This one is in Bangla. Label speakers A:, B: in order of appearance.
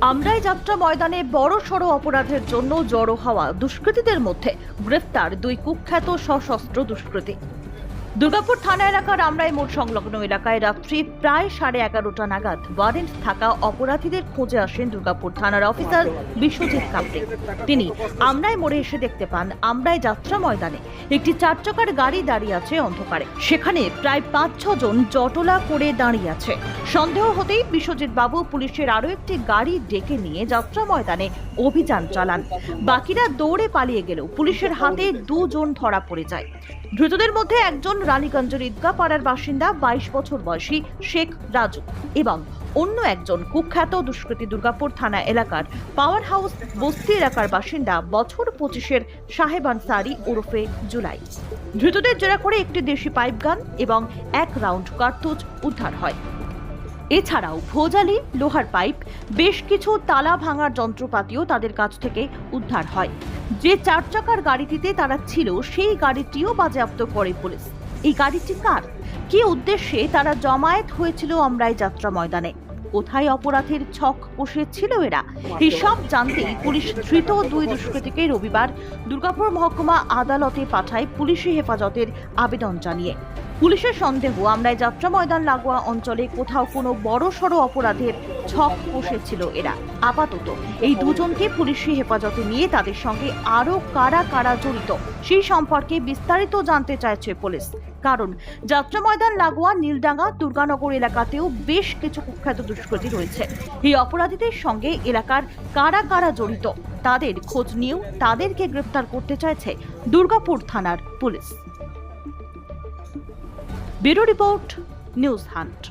A: আমরাই যাত্রা ময়দানে বড় সড় অপরাধের জন্য জড়ো হওয়া দুষ্কৃতীদের মধ্যে গ্রেফতার দুই কুখ্যাত সশস্ত্র দুষ্কৃতী। দুর্গাপুর থানা এলাকার আমরাই মোড় সংলগ্ন এলাকায় রাত্রি প্রায় সাড়ে এগারোটা নাগাদ ওয়ারেন্ট থাকা অপরাধীদের খোঁজে আসেন দুর্গাপুর থানার অফিসার বিশ্বজিৎ কাপড়ে তিনি আমরাই মোড়ে এসে দেখতে পান, আমরাই যাত্রা ময়দানে একটি চার চাকার গাড়ি দাঁড়িয়ে আছে অন্ধকারে। সেখানে প্রায় পাঁচ জন জটলা করে দাঁড়িয়ে আছে। সন্দেহ হতেই বিশ্বজিৎ বাবু পুলিশের আরও একটি গাড়ি ডেকে নিয়ে যাত্রা ময়দানে অভিযান চালান। বাকিরা দৌড়ে পালিয়ে গেলেও পুলিশের হাতে দুজন ধরা পড়ে যায়। ধৃতদের মধ্যে একজন রানীগঞ্জের ঈদগাহ পাড়ার বাসিন্দা বাইশ বছর বয়সী শেখ রাজু এবং অন্য একজন কুখ্যাত দুষ্কৃতী দুর্গাপুর থানা এলাকার পাওয়ার হাউস বস্তি এলাকার বাসিন্দা বছর পঁচিশের সাহেবান সারি ওরফে জুলাই। ধৃতদের জেরা করে একটি দেশি পাইপ গান এবং এক রাউন্ড কার্তুজ উদ্ধার হয়। এছাড়াও ভোজালি লোহার পাইপ বেশ কিছু তালা ভাঙার যন্ত্রপাতিও তাদের কাছ থেকে উদ্ধার হয়। যে চার চাকার গাড়িটিতে তারা ছিল, সেই গাড়িটিও বাজেয়াপ্ত করে পুলিশ। এই গাড়িটি কার কি উদ্দেশ্যে তারা জমায়েত হয়েছিল আমরাই যাত্রা ময়দানে? কোথায় অপরাধের ছক কষেছিল এরা? এই সব জানতেই পুলিশ ধৃত দুই দুষ্কৃতীকে রবিবার দুর্গাপুর মহকুমা আদালতে পাঠায় পুলিশি হেফাজতের আবেদন জানিয়ে। পুলিশের সন্দেহ, আমরাই যাত্রা ময়দান লাগোয়া অঞ্চলে কোথাও কোনো বড় সড় অপরাধের ছক কষেছিল এরা। আপাতত এই দুজনকে পুলিশি হেফাজতে নিয়ে তাদের সঙ্গে আরও কারা কারা জড়িত, সেই সম্পর্কে বিস্তারিত জানতে চাইছে পুলিশ। কারণ যাত্রা ময়দান, লাগোয়া, নীলডাঙ্গা, দুর্গানগর এলাকাতেও বেশ কিছু কুখ্যাত দুষ্কৃতী রয়েছে। এই অপরাধীদের সঙ্গে এলাকার কারা কারা জড়িত, তাদের খোঁজ নিয়েও তাদেরকে গ্রেপ্তার করতে চাইছে দুর্গাপুর থানার police. Bureau report, news hunt.